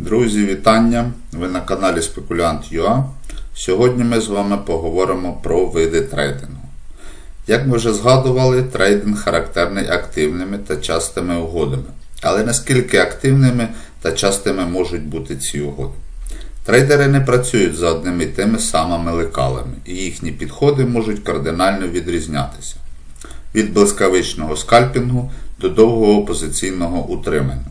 Друзі, вітання! Ви на каналі Спекулянт.ua. Сьогодні ми з вами поговоримо про види трейдингу. Як ми вже згадували, трейдинг характерний активними та частими угодами. Але наскільки активними та частими можуть бути ці угоди? Трейдери не працюють за одними і тими самими лекалами, і їхні підходи можуть кардинально відрізнятися від блискавичного скальпінгу до довгого позиційного утримання.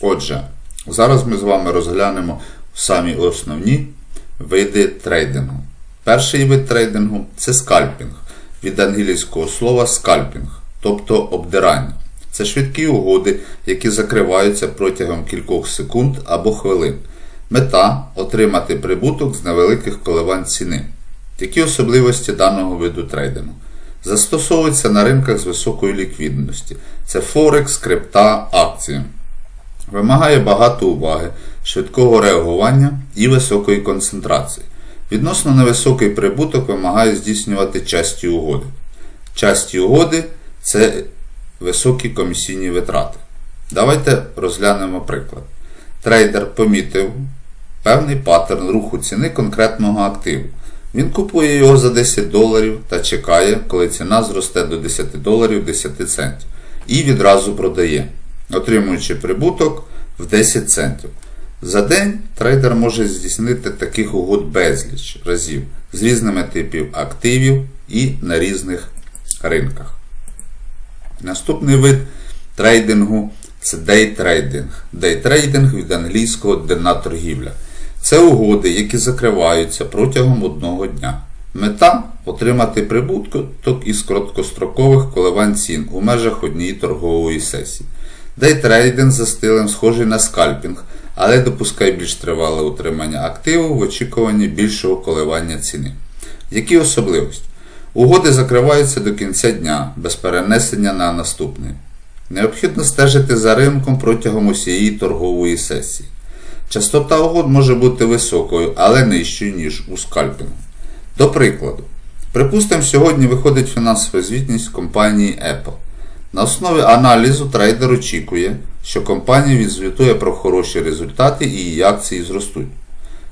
Отже, зараз ми з вами розглянемо самі основні види трейдингу. Перший вид трейдингу це скальпінг від англійського слова скальпінг, тобто обдирання. Це швидкі угоди, які закриваються протягом кількох секунд або хвилин. Мета отримати прибуток з невеликих коливань ціни. Які особливості даного виду трейдингу? Застосовується на ринках з високою ліквідності. Це Форекс, крипта, акції. Вимагає багато уваги, швидкого реагування і високої концентрації. Відносно невисокий прибуток вимагає здійснювати часті угоди. Часті угоди це високі комісійні витрати. Давайте розглянемо приклад. Трейдер помітив певний паттерн руху ціни конкретного активу. Він купує його за 10 доларів та чекає, коли ціна зросте до 10 доларів 10 центів. І відразу продає, отримуючи прибуток в 10 центів. За день трейдер може здійснити таких угод безліч разів з різними типів активів і на різних ринках. Наступний вид трейдингу це дейтрейдинг. Дейтрейдинг від англійського денна торгівля. Це угоди, які закриваються протягом одного дня. Мета отримати прибуток із короткострокових коливань цін у межах однієї торгової сесії. Дейтрейдинг за стилем схожий на скальпінг, але допускає більш тривале утримання активу в очікуванні більшого коливання ціни. Які особливості? Угоди закриваються до кінця дня без перенесення на наступний. Необхідно стежити за ринком протягом усієї торгової сесії. Частота угод може бути високою, але нижчою, ніж у скальпінгу. До прикладу, припустимо, сьогодні виходить фінансова звітність компанії Apple. На основі аналізу трейдер очікує, що компанія відзвітує про хороші результати і її акції зростуть.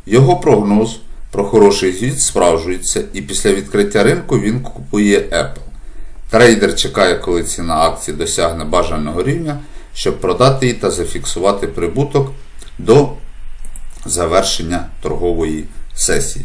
Його прогноз про хороший звіт справжується, і після відкриття ринку він купує Apple. Трейдер чекає, коли ціна акції досягне бажаного рівня, щоб продати її та зафіксувати прибуток до завершення торгової сесії.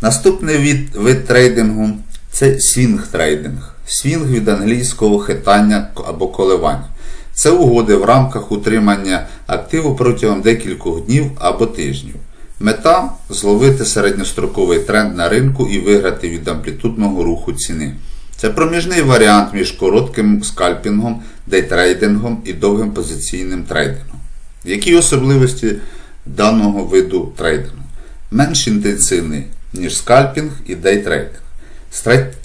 Наступний від, вид трейдингу це свінг-трейдинг. Свінг від англійського хитання або коливання. Це угоди в рамках утримання активу протягом декількох днів або тижнів. Мета зловити середньостроковий тренд на ринку і виграти від амплітудного руху ціни. Це проміжний варіант між коротким скальпінгом, дейтрейдингом і довгим позиційним трейдингом. Які особливості даного виду трейдингу? Менш інтенсивний, ніж скальпінг і дейтрейдинг.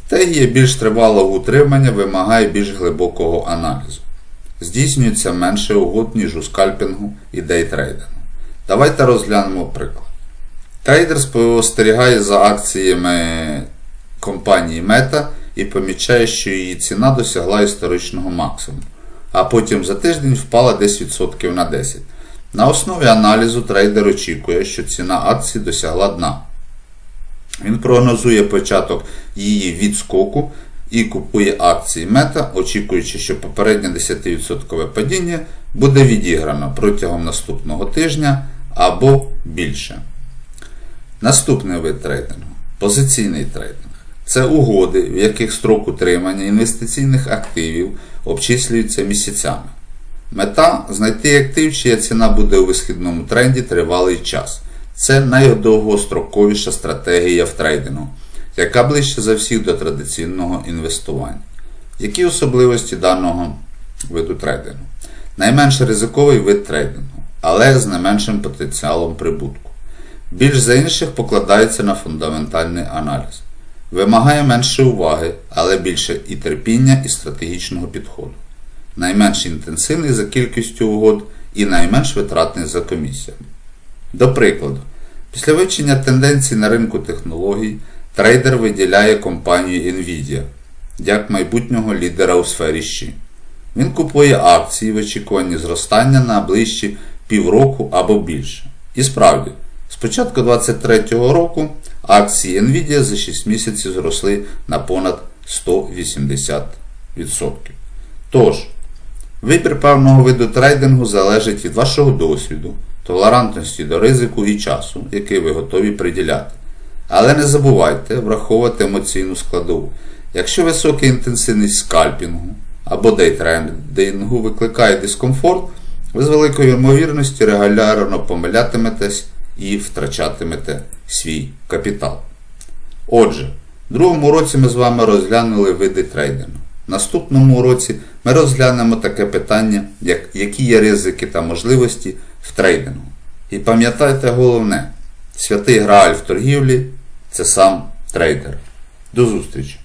Стратегія більш тривалого утримання вимагає більш глибокого аналізу. Здійснюється менше угод, ніж у скальпінгу і дейтрейдингу. Давайте розглянемо приклад. Трейдер спостерігає за акціями компанії Meta і помічає, що її ціна досягла історичного максимуму, а потім за тиждень впала 10% на 10%. На основі аналізу трейдер очікує, що ціна акції досягла дна. Він прогнозує початок її відскоку і купує акції Мета, очікуючи, що попереднє 10% падіння буде відіграно протягом наступного тижня або більше. Наступний вид трейдингу позиційний трейдинг. Це угоди, в яких строк утримання інвестиційних активів обчислюється місяцями. Мета знайти актив, чия ціна буде у висхідному тренді тривалий час. Це найдовгостроковіша стратегія в трейдингу, яка ближче за всіх до традиційного інвестування. Які особливості даного виду трейдингу? Найменш ризиковий вид трейдингу, але з не меншим потенціалом прибутку. Більш за інших покладається на фундаментальний аналіз. Вимагає менше уваги, але більше і терпіння, і стратегічного підходу. Найменш інтенсивний за кількістю угод і найменш витратний за комісіями. До прикладу, після вивчення тенденцій на ринку технологій, трейдер виділяє компанію Nvidia як майбутнього лідера у сфері щі. Він купує акції в очікуванні зростання на ближчі півроку або більше. І справді, з початку 2023 року акції Nvidia за 6 місяців зросли на понад 180%. Тож, вибір певного виду трейдингу залежить від вашого досвіду, толерантності до ризику і часу, який ви готові приділяти. Але не забувайте враховувати емоційну складову. Якщо висока інтенсивність скальпінгу або дейтрейдингу викликає дискомфорт, ви з великою ймовірністю регулярно помилятиметесь і втрачатимете свій капітал. Отже, в другому уроці ми з вами розглянули види трейдингу. В наступному уроці ми розглянемо таке питання, як, які є ризики та можливості в трейдингу. І пам'ятайте головне, святий грааль в торгівлі це сам трейдер. До зустрічі!